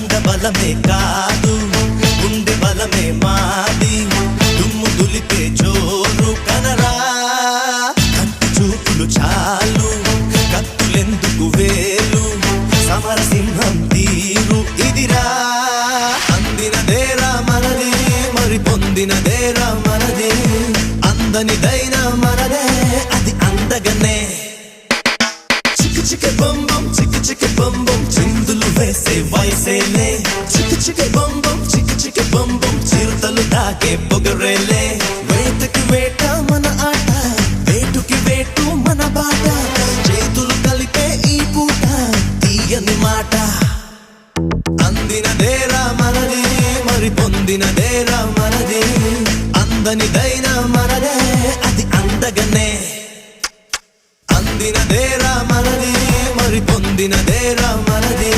కండ బలమే కాదు గుండె బలమే మాది. దుమ్ము దులిపే జోరు కనరా. కంటి చూపులు చాలు కత్తులెందుకు వేలు? సమరసింహం తీరు ఇదిరా. అందినదేరా మనదే మరి పొందినదేరా మనదే అందనిదైనా మనదే అది అందగనే. చిక్కు చిక్కు బొమ్ బొమ్ చిక్కు చిక్కు బొమ్ చిందులు వేసే వయసేలే. బొమ్ బొమ్ చిక్కు చిక్కు బొమ్ బొమ్. చిరుతలు దాకే పొగరేలే. వేటకి వేట మన ఆట వేటుకి వేటు మన బాట. చేతులు కలిపే ఈ పూట తీయని మాట. అందినదేరా మనది మరి పొందినదేరా మనది అందనిదైనా మనదే అది అందగనే. అందినదేరా మనది మరి పొందినదేరా